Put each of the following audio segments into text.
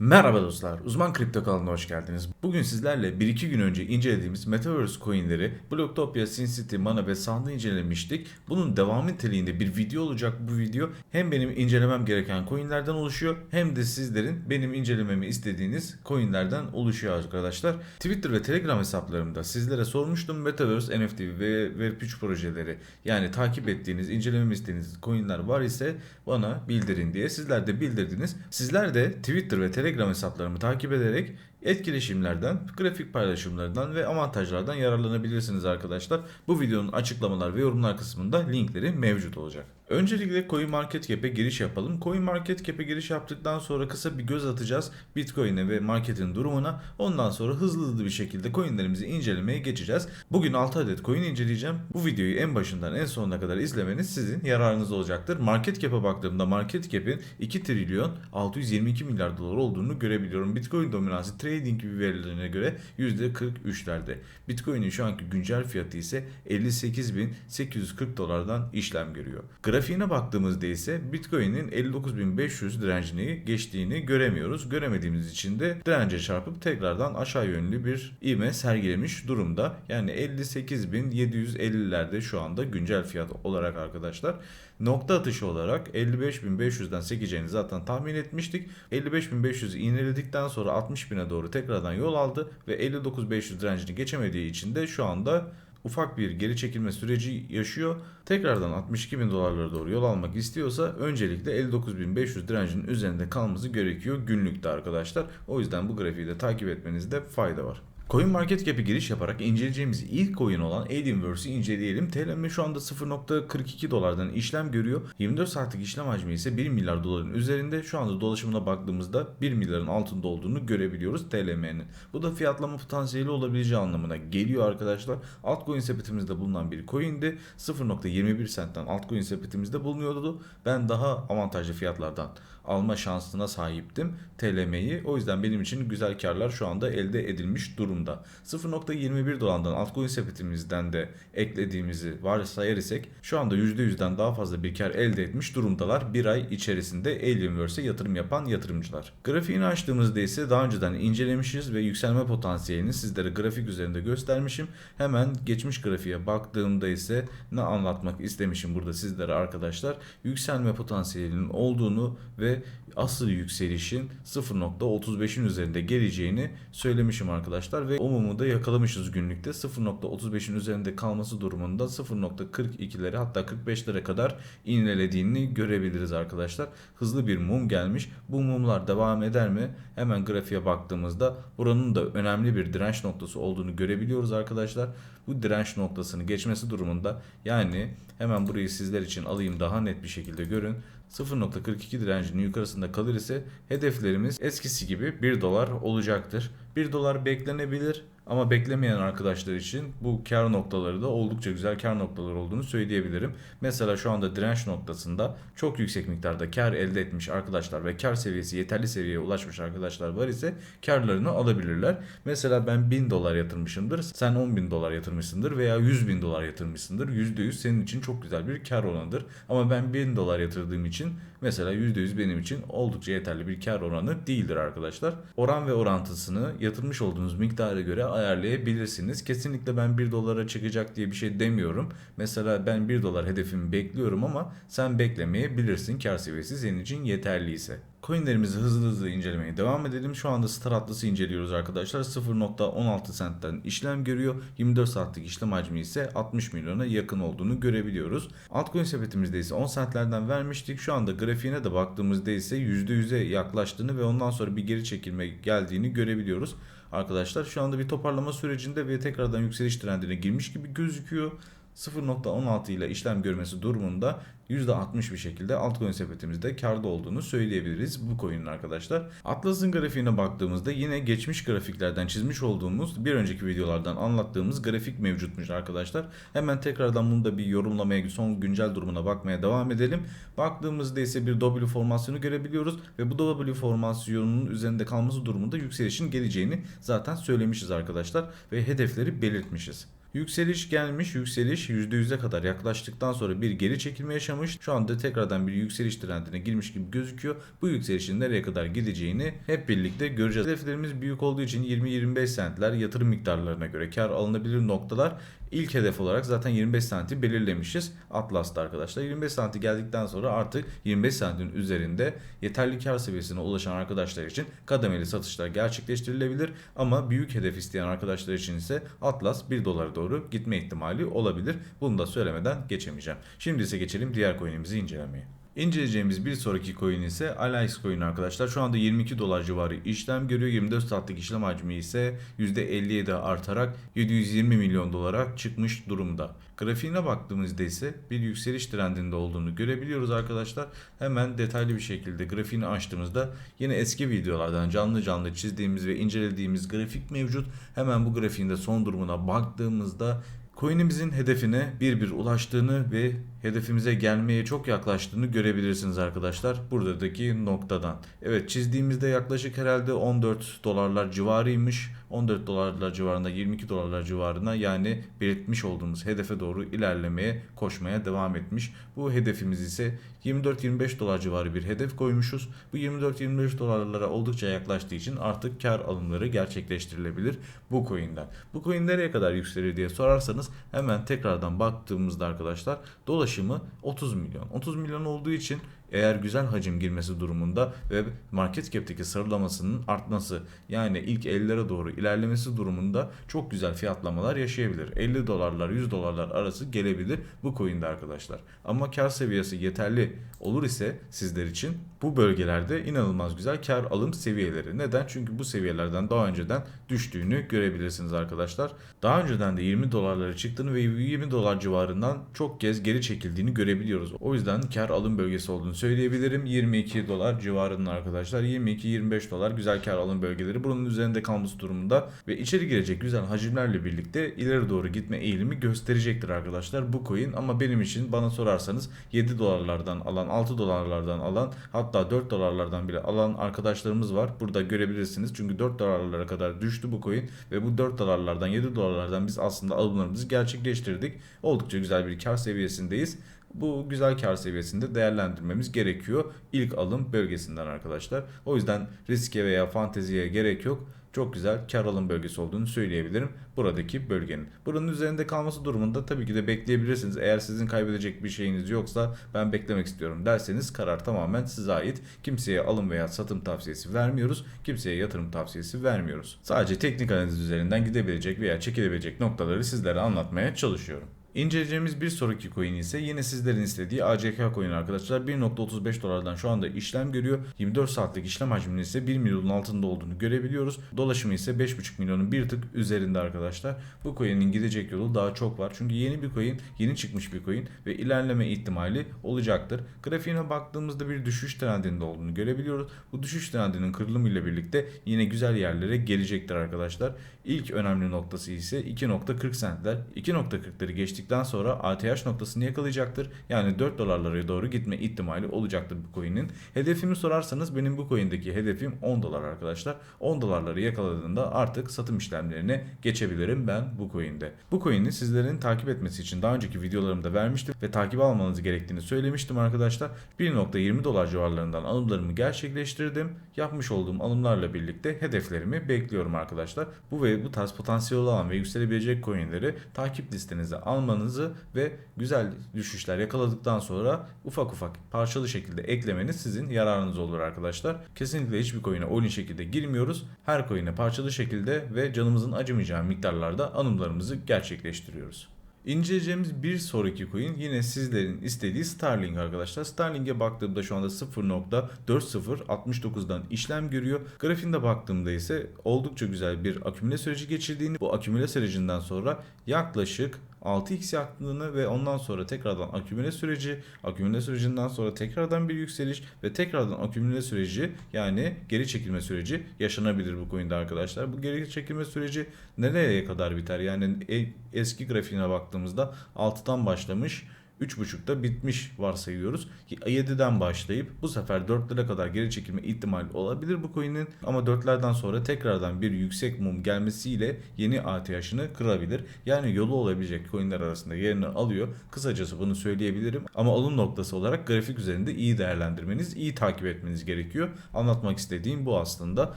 Merhaba dostlar, Uzman Kripto kanalına hoş geldiniz. Bugün sizlerle 1-2 gün önce incelediğimiz Metaverse coinleri Blocktopia, SinCity, Mana ve Sand'ı incelemiştik. Bunun devam niteliğinde bir video olacak bu video. Hem benim incelemem gereken coinlerden oluşuyor hem de sizlerin benim incelememi istediğiniz coinlerden oluşuyor arkadaşlar. Twitter ve Telegram hesaplarımda sizlere sormuştum Metaverse, NFT ve Web3 projeleri yani takip ettiğiniz, incelememi istediğiniz coinler var ise bana bildirin diye. Sizler de bildirdiniz. Sizler de Twitter ve Telegram hesaplarımı takip ederek etkileşimlerden, grafik paylaşımlarından ve avantajlardan yararlanabilirsiniz arkadaşlar. Bu videonun açıklamalar ve yorumlar kısmında linkleri mevcut olacak. Öncelikle CoinMarketCap'e giriş yapalım. CoinMarketCap'e giriş yaptıktan sonra kısa bir göz atacağız Bitcoin'e ve marketin durumuna. Ondan sonra hızlı hızlı bir şekilde coinlerimizi incelemeye geçeceğiz. Bugün 6 adet coin inceleyeceğim. Bu videoyu en başından en sonuna kadar izlemeniz sizin yararınız olacaktır. Market baktığımda MarketCap'in 2 trilyon 622 milyar dolar olduğunu görebiliyorum. Bitcoin dominansı trading verilerine göre %43'lerde. Bitcoin'in şu anki güncel fiyatı ise 58.840 dolardan işlem görüyor. Grafiğine baktığımızda ise Bitcoin'in 59.500 direncini geçtiğini göremiyoruz. Göremediğimiz için de dirence çarpıp tekrardan aşağı yönlü bir ivme sergilemiş durumda. Yani 58.750'lerde şu anda güncel fiyat olarak arkadaşlar. Nokta atışı olarak 55.500'den sekeceğini zaten tahmin etmiştik. 55.500'ü iğneledikten sonra 60.000'e doğru tekrardan yol aldı ve 59.500 direncini geçemediği için de şu anda ufak bir geri çekilme süreci yaşıyor. Tekrardan 62 bin dolarlara doğru yol almak istiyorsa öncelikle 59.500 direncinin üzerinde kalması gerekiyor günlükte arkadaşlar. O yüzden bu grafiği de takip etmenizde fayda var. CoinMarketCap'e giriş yaparak inceleyeceğimiz ilk coin olan Alienverse'i inceleyelim. TLM şu anda 0.42 dolardan işlem görüyor. 24 saatlik işlem hacmi ise 1 milyar doların üzerinde. Şu anda dolaşımına baktığımızda 1 milyarın altında olduğunu görebiliyoruz TLM'nin. Bu da fiyatlama potansiyeli olabileceği anlamına geliyor arkadaşlar. Altcoin sepetimizde bulunan bir coin'di. 0.21 centten altcoin sepetimizde bulunuyordu. Ben daha avantajlı fiyatlardan alma şansına sahiptim TLM'yi. O yüzden benim için güzel karlar şu anda elde edilmiş durumda. 0.21 dolardan altcoin sepetimizden de eklediğimizi varsayar isek şu anda %100'den daha fazla bir kar elde etmiş durumdalar bir ay içerisinde Alienverse'e yatırım yapan yatırımcılar. Grafiğini açtığımızda ise daha önceden incelemişiz ve yükselme potansiyelini sizlere grafik üzerinde göstermişim. Hemen geçmiş grafiğe baktığımda ise ne anlatmak istemişim burada sizlere arkadaşlar. Yükselme potansiyelinin olduğunu ve asıl yükselişin 0.35'in üzerinde geleceğini söylemişim arkadaşlar ve umumu da yakalamışız günlükte 0.35'in üzerinde kalması durumunda 0.42'lere hatta 45'lere kadar inlelediğini görebiliriz arkadaşlar. Hızlı bir mum gelmiş. Bu mumlar devam eder mi? Hemen grafiğe baktığımızda buranın da önemli bir direnç noktası olduğunu görebiliyoruz arkadaşlar. Bu direnç noktasını geçmesi durumunda yani hemen burayı sizler için alayım daha net bir şekilde görün. 0.42 direncinin yukarısında kalır ise hedeflerimiz eskisi gibi 1 dolar olacaktır. 1 dolar beklenebilir ama beklemeyen arkadaşlar için bu kar noktaları da oldukça güzel kar noktaları olduğunu söyleyebilirim. Mesela şu anda direnç noktasında çok yüksek miktarda kar elde etmiş arkadaşlar ve kar seviyesi yeterli seviyeye ulaşmış arkadaşlar var ise karlarını alabilirler. Mesela ben 1000 dolar yatırmışımdır. Sen 10 bin dolar yatırmışsındır veya 100 bin dolar yatırmışsındır. %100 senin için çok güzel bir kar oranıdır. Ama ben 1000 dolar yatırdığım için mesela %100 benim için oldukça yeterli bir kar oranı değildir arkadaşlar. Oran ve orantısını yatırmış olduğunuz miktara göre ayarlayabilirsiniz. Kesinlikle ben 1 dolara çıkacak diye bir şey demiyorum. Mesela ben 1 dolar hedefimi bekliyorum ama sen beklemeyebilirsin kar seviyesi senin için yeterliyse. Coinlerimizi hızlı hızlı incelemeye devam edelim. Şu anda Star Atlas'ı inceliyoruz arkadaşlar. 0.16 centten işlem görüyor. 24 saatlik işlem hacmi ise 60 milyona yakın olduğunu görebiliyoruz. Altcoin sepetimizde ise 10 centlerden vermiştik. Şu anda grafiğine de baktığımızda ise %100'e yaklaştığını ve ondan sonra bir geri çekilme geldiğini görebiliyoruz arkadaşlar. Şu anda bir toparlama sürecinde ve tekrardan yükseliş trendine girmiş gibi gözüküyor. 0.16 ile işlem görmesi durumunda %60 bir şekilde altcoin sepetimizde karda olduğunu söyleyebiliriz bu coin'in arkadaşlar. Atlas'ın grafiğine baktığımızda yine geçmiş grafiklerden çizmiş olduğumuz bir önceki videolardan anlattığımız grafik mevcutmuş arkadaşlar. Hemen tekrardan bunu da bir yorumlamaya son güncel durumuna bakmaya devam edelim. Baktığımızda ise bir W formasyonu görebiliyoruz ve bu W formasyonunun üzerinde kalması durumunda yükselişin geleceğini zaten söylemişiz arkadaşlar ve hedefleri belirtmişiz. Yükseliş gelmiş, yükseliş %100'e kadar yaklaştıktan sonra bir geri çekilme yaşamış. Şu anda tekrardan bir yükseliş trendine girmiş gibi gözüküyor. Bu yükselişin nereye kadar gideceğini hep birlikte göreceğiz. Hedeflerimiz büyük olduğu için 20-25 sentler yatırım miktarlarına göre kar alınabilir noktalar. İlk hedef olarak zaten 25 santi belirlemişiz Atlas'ta arkadaşlar. 25 santi geldikten sonra artık 25 santin üzerinde yeterli kar seviyesine ulaşan arkadaşlar için kademeli satışlar gerçekleştirilebilir. Ama büyük hedef isteyen arkadaşlar için ise Atlas 1 dolara doğru gitme ihtimali olabilir. Bunu da söylemeden geçemeyeceğim. Şimdi ise geçelim diğer coin'imizi incelemeye. İnceleyeceğimiz bir sonraki coin ise Alliance coin arkadaşlar. Şu anda 22 dolar civarı işlem görüyor. 24 saatlik işlem hacmi ise %57 artarak 720 milyon dolara çıkmış durumda. Grafiğine baktığımızda ise bir yükseliş trendinde olduğunu görebiliyoruz arkadaşlar. Hemen detaylı bir şekilde grafiğini açtığımızda yine eski videolardan canlı canlı çizdiğimiz ve incelediğimiz grafik mevcut. Hemen bu grafiğin de son durumuna baktığımızda Coin'imizin hedefine bir bir ulaştığını ve hedefimize gelmeye çok yaklaştığını görebilirsiniz arkadaşlar. Buradaki noktadan. Evet çizdiğimizde yaklaşık herhalde 14 dolarlar civarıymış. 14 dolarlar civarında 22 dolarlar civarına yani belirtmiş olduğumuz hedefe doğru ilerlemeye koşmaya devam etmiş. Bu hedefimiz ise 24-25 dolar civarı bir hedef koymuşuz. Bu 24-25 dolarlara oldukça yaklaştığı için artık kar alımları gerçekleştirilebilir bu coin'den. Bu coin nereye kadar yükselir diye sorarsanız hemen tekrardan baktığımızda arkadaşlar dolaşımı 30 milyon. 30 milyon olduğu için eğer güzel hacim girmesi durumunda ve market cap'teki sıralamasının artması yani ilk 50'lere doğru ilerlemesi durumunda çok güzel fiyatlamalar yaşayabilir. 50 dolarlar 100 dolarlar arası gelebilir bu coin'de arkadaşlar. Ama kar seviyesi yeterli olur ise sizler için bu bölgelerde inanılmaz güzel kar alım seviyeleri. Neden? Çünkü bu seviyelerden daha önceden düştüğünü görebilirsiniz arkadaşlar. Daha önceden de 20 dolarlara çıktığını ve 20 dolar civarından çok kez geri çekildiğini görebiliyoruz. O yüzden kar alım bölgesi olduğunu söyleyebilirim. 22 dolar civarında arkadaşlar. 22-25 dolar güzel kar alım bölgeleri. Bunun üzerinde kalması durumunda ve içeri girecek güzel hacimlerle birlikte ileri doğru gitme eğilimi gösterecektir arkadaşlar bu coin. Ama benim için bana sorarsanız 7 dolarlardan alan, 6 dolarlardan alan hatta 4 dolarlardan bile alan arkadaşlarımız var. Burada görebilirsiniz. Çünkü 4 dolarlara kadar düştü bu coin ve bu 4 dolarlardan 7 dolarlardan biz aslında alımlarımızı gerçekleştirdik. Oldukça güzel bir kar seviyesindeyiz. Bu güzel kar seviyesinde değerlendirmemiz gerekiyor ilk alım bölgesinden arkadaşlar. O yüzden riske veya fanteziye gerek yok. Çok güzel kar alım bölgesi olduğunu söyleyebilirim buradaki bölgenin. Buranın üzerinde kalması durumunda tabii ki de bekleyebilirsiniz. Eğer sizin kaybedecek bir şeyiniz yoksa ben beklemek istiyorum derseniz karar tamamen size ait. Kimseye alım veya satım tavsiyesi vermiyoruz. Kimseye yatırım tavsiyesi vermiyoruz. Sadece teknik analiz üzerinden gidebilecek veya çekilebilecek noktaları sizlere anlatmaya çalışıyorum. İnceleyeceğimiz bir sonraki coin ise yine sizlerin istediği ACK coin arkadaşlar. 1.35 dolardan şu anda işlem görüyor. 24 saatlik işlem hacminin ise 1 milyonun altında olduğunu görebiliyoruz. Dolaşımı ise 5.5 milyonun bir tık üzerinde arkadaşlar. Bu coin'in gidecek yolu daha çok var. Çünkü yeni bir coin, yeni çıkmış bir coin ve ilerleme ihtimali olacaktır. Grafiğine baktığımızda bir düşüş trendinde olduğunu görebiliyoruz. Bu düşüş trendinin kırılımıyla birlikte yine güzel yerlere gelecektir arkadaşlar. İlk önemli noktası ise 2.40 centler. 2.40'ları geçtikten sonra ATH noktasını yakalayacaktır. Yani 4 dolarlara doğru gitme ihtimali olacaktır bu coin'in. Hedefimi sorarsanız benim bu coin'deki hedefim 10 dolar arkadaşlar. 10 dolarları yakaladığında artık satım işlemlerine geçebilirim ben bu coin'de. Bu coin'i sizlerin takip etmesi için daha önceki videolarımda vermiştim ve takip almanız gerektiğini söylemiştim arkadaşlar. 1.20 dolar civarlarından alımlarımı gerçekleştirdim. Yapmış olduğum alımlarla birlikte hedeflerimi bekliyorum arkadaşlar. Bu ve bu tarz potansiyel olan ve yükselebilecek coinleri takip listenize almanızı ve güzel düşüşler yakaladıktan sonra ufak ufak parçalı şekilde eklemeniz sizin yararınız olur arkadaşlar. Kesinlikle hiçbir coin'e oyun şekilde girmiyoruz. Her coin'e parçalı şekilde ve canımızın acımayacağı miktarlarda alımlarımızı gerçekleştiriyoruz. İnceleyeceğimiz bir sonraki coin yine sizlerin istediği Starlink arkadaşlar. Starlink'e baktığımda şu anda 0.4069'dan işlem görüyor. Grafiğinde baktığımda ise oldukça güzel bir akümüle süreci geçirdiğini, bu akümüle sürecinden sonra yaklaşık 6x yaptığını ve ondan sonra tekrardan akümüle süreci, akümüle sürecinden sonra tekrardan bir yükseliş ve tekrardan akümüle süreci yani geri çekilme süreci yaşanabilir bu coin'de arkadaşlar. Bu geri çekilme süreci nereye kadar biter? Yani e, eski grafiğine baktığımızda 6'dan başlamış 3.5'da bitmiş varsayıyoruz. 7'den başlayıp bu sefer 4'lere kadar geri çekilme ihtimali olabilir bu coin'in ama 4'lerden sonra tekrardan bir yüksek mum gelmesiyle yeni ATH'ını kırabilir. Yani yolu olabilecek coin'ler arasında yerini alıyor. Kısacası bunu söyleyebilirim ama alım noktası olarak grafik üzerinde iyi değerlendirmeniz, iyi takip etmeniz gerekiyor. Anlatmak istediğim bu aslında.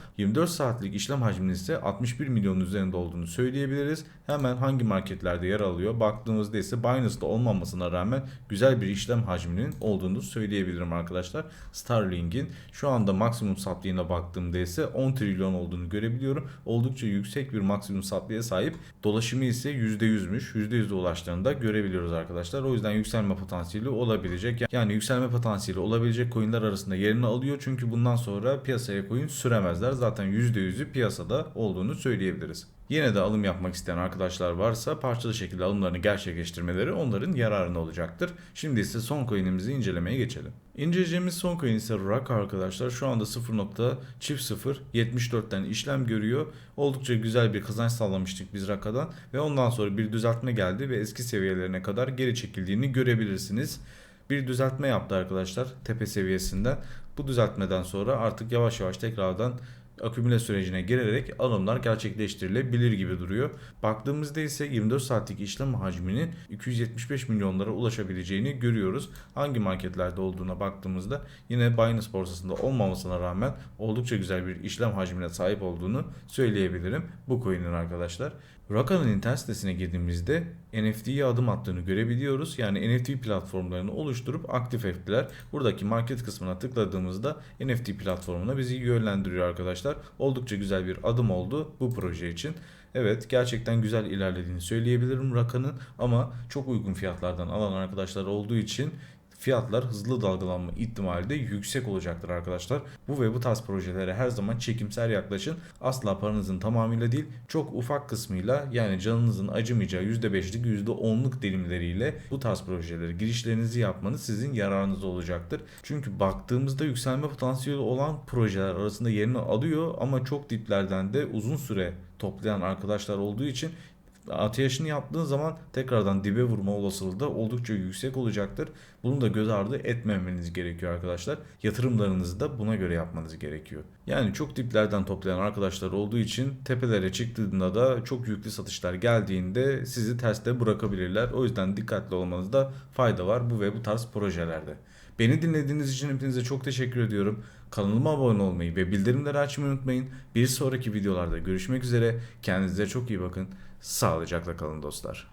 24 saatlik işlem hacminin ise 61 milyonun üzerinde olduğunu söyleyebiliriz. Hemen hangi marketlerde yer alıyor? Baktığımızda ise Binance'da olmamasına rağmen güzel bir işlem hacminin olduğunu söyleyebilirim arkadaşlar. Starlink'in şu anda maksimum saplığına baktığımda ise 10 trilyon olduğunu görebiliyorum. Oldukça yüksek bir maksimum saplığa sahip. Dolaşımı ise %100'müş. %100'e ulaştığını da görebiliyoruz arkadaşlar. O yüzden yükselme potansiyeli olabilecek. Yani yükselme potansiyeli olabilecek coinler arasında yerini alıyor. Çünkü bundan sonra piyasaya coin süremezler. Zaten %100'ü piyasada olduğunu söyleyebiliriz. Yine de alım yapmak isteyen arkadaşlar varsa parçalı şekilde alımlarını gerçekleştirmeleri onların yararına olacaktır. Şimdi ise son coin'imizi incelemeye geçelim. İnceleyeceğimiz son coin ise RAK arkadaşlar. Şu anda 0.0074'ten işlem görüyor. Oldukça güzel bir kazanç sağlamıştık biz RAK'dan ve ondan sonra bir düzeltme geldi ve eski seviyelerine kadar geri çekildiğini görebilirsiniz. Bir düzeltme yaptı arkadaşlar tepe seviyesinden. Bu düzeltmeden sonra artık yavaş yavaş tekrardan akümüle sürecine girerek alımlar gerçekleştirilebilir gibi duruyor. Baktığımızda ise 24 saatlik işlem hacminin 275 milyonlara ulaşabileceğini görüyoruz. Hangi marketlerde olduğuna baktığımızda yine Binance borsasında olmamasına rağmen oldukça güzel bir işlem hacmine sahip olduğunu söyleyebilirim bu coin'in arkadaşlar. Raka'nın internet sitesine girdiğimizde NFT'ye adım attığını görebiliyoruz. Yani NFT platformlarını oluşturup aktif ettiler. Buradaki market kısmına tıkladığımızda NFT platformuna bizi yönlendiriyor arkadaşlar. Oldukça güzel bir adım oldu bu proje için. Evet gerçekten güzel ilerlediğini söyleyebilirim Raka'nın ama çok uygun fiyatlardan alan arkadaşlar olduğu için fiyatlar hızlı dalgalanma ihtimali de yüksek olacaktır arkadaşlar. Bu ve bu tarz projelere her zaman çekimser yaklaşın. Asla paranızın tamamıyla değil çok ufak kısmıyla yani canınızın acımayacağı %5'lik %10'luk dilimleriyle bu tarz projelere girişlerinizi yapmanız sizin yararınız olacaktır. Çünkü baktığımızda yükselme potansiyeli olan projeler arasında yerini alıyor ama çok diplerden de uzun süre toplayan arkadaşlar olduğu için ateşini yaptığın zaman tekrardan dibe vurma olasılığı da oldukça yüksek olacaktır. Bunu da göz ardı etmemeniz gerekiyor arkadaşlar. Yatırımlarınızı da buna göre yapmanız gerekiyor. Yani çok diplerden toplayan arkadaşlar olduğu için tepelere çıktığında da çok yüklü satışlar geldiğinde sizi terste bırakabilirler. O yüzden dikkatli olmanızda fayda var bu ve bu tarz projelerde. Beni dinlediğiniz için hepinize çok teşekkür ediyorum. Kanalıma abone olmayı ve bildirimleri açmayı unutmayın. Bir sonraki videolarda görüşmek üzere. Kendinize çok iyi bakın. Sağlıcakla kalın dostlar.